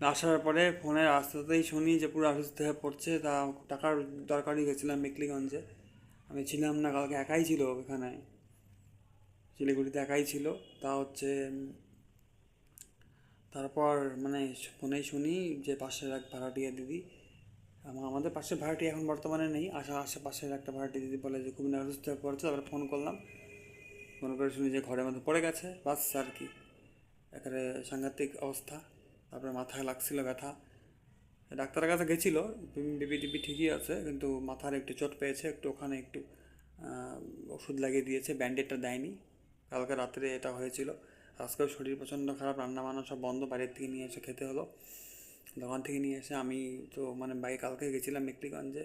আসার পরে ফোনের রাস্তাতেই শুনি যে পুরো অসুস্থ হয়ে পড়ছে, তা টাকার দরকারই গেছিলাম মেকলিগঞ্জে। আমি ছিলাম না, কালকে একাই ছিল ওখানে। শিলিগুড়িতে একাই ছিল। তা হচ্ছে, তারপর মানে ফোনেই শুনি যে পাশের এক ভাড়াটিয়া দিদি, আমা- আমাদের পাশের ভাড়াটি এখন বর্তমানে নেই, আশা আশেপাশের একটা ভাড়াটি দিদি বলে যে খুবই অসুস্থ হয়ে পড়ছে তারপরে ফোন করলাম। ফোন করে শুনি যে ঘরের মধ্যে পড়ে গেছে, বাস আর কি। একেবারে সাংঘাতিক অবস্থা। তারপরে মাথায় লাগছিল ব্যথা। ডাক্তারের কাছে গেছিল বিপি টিপি ঠিকই আছে, কিন্তু মাথার একটু চোট পেয়েছে, একটু ওখানে একটু ওষুধ লাগিয়ে দিয়েছে, ব্যান্ডেডটা দেয়নি। কালকে রাত্রে এটা হয়েছিল। আজকেও শরীর প্রচণ্ড খারাপ রান্না বান্না সব বন্ধ বাইরের থেকে নিয়ে এসে খেতে হলো। দোকান থেকে নিয়ে এসে আমি তো মানে বাইরে কালকে গেছিলাম মেকলিগঞ্জে,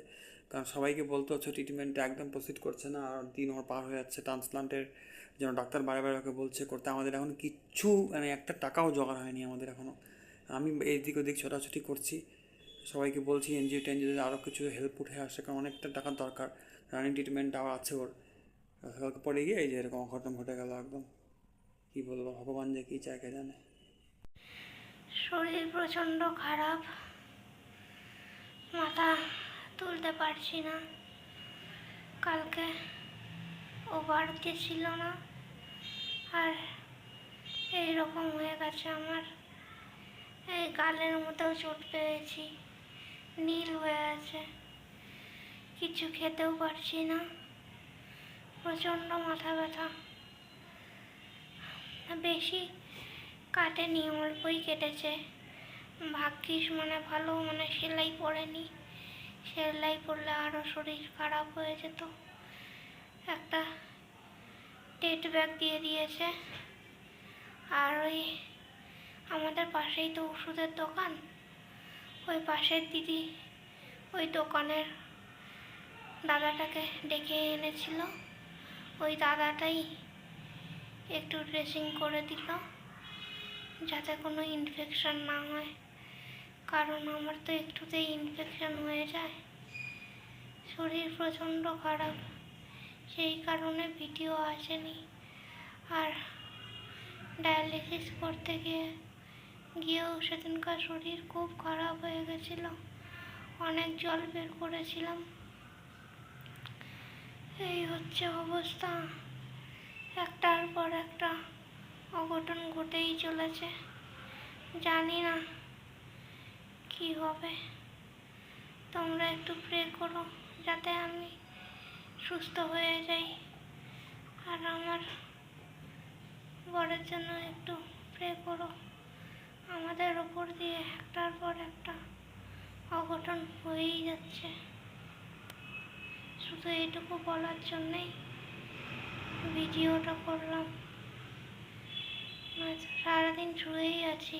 কারণ সবাইকে বলতে হচ্ছে ট্রিটমেন্টটা একদম প্রসিড করছে না, আর দিন ওর পার হয়ে যাচ্ছে ট্রান্সপ্লান্টের যেন ডাক্তার বারে বারে ওকে বলছে, করতে আমাদের এখন কিচ্ছু মানে একটা টাকাও জোগাড় হয়নি আমাদের এখনও আমি এদিক ওদিক ছোটাছুটি করছি। সবাইকে বলছি, এনজিও টেনজিও আরও কিছু হেল্প উঠে আসে কারণ অনেকটা টাকার দরকার। রানিং ট্রিটমেন্ট আবার আছে ওর। কালকে পরে গিয়ে এই যে এরকম অঘটন ঘটে গেল একদম। কী বলব, ভগবান যে কী চায় কে জানে। শরীর প্রচণ্ড খারাপ। মাথা তুলতে পারছি না। কালকে ও বাড়িতে ছিল না। আর এই রকম হয়ে গেছে আমার। এই গালের মধ্যেও চোট পেয়েছি। নীল হয়ে আছে। কিছু খেতেও পারছি না। প্রচণ্ড মাথা ব্যথা। বেশি কাটেনি অল্পই কেটেছে। ভাগ্যিস মানে ভালো মানে সেলাই পড়েনি। সেলাই পড়লে আরও শরীর খারাপ হয়ে যেত। একটা টেট ব্যাগ দিয়ে দিয়েছে। আর ওই আমাদের পাশেই তো ওষুধের দোকান। ওই পাশের দিদি ওই দোকানের দাদাটাকে ডেকে এনেছিল। ওই দাদাটাই একটু ড্রেসিং করে দিল যাতে কোনো ইনফেকশন না হয়। কারণ আমার তো একটুতেই ইনফেকশন হয়ে যায়। শরীর প্রচণ্ড খারাপ, সেই কারণে ভিডিও আসেনি। আর ডায়ালিসিস করতে গিয়ে গিয়েও সেদিনকার শরীর খুব খারাপ হয়ে গেছিল। অনেক জল বের করেছিলাম। এই হচ্ছে অবস্থা। একটার পর একটা অঘটন ঘটেই চলেছে। জানি না কি হবে। তোমরা একটু প্রে করো যাতে আমি সুস্থ হয়ে যাই। আর আমার বরের জন্য একটু প্রে করো। আমাদের উপর দিয়ে একটার পর একটা অঘটন হয়েই যাচ্ছে। শুধু এটুকু বলার জন্যেই ভিডিওটা করলাম। সারাদিন শুয়েই আছি।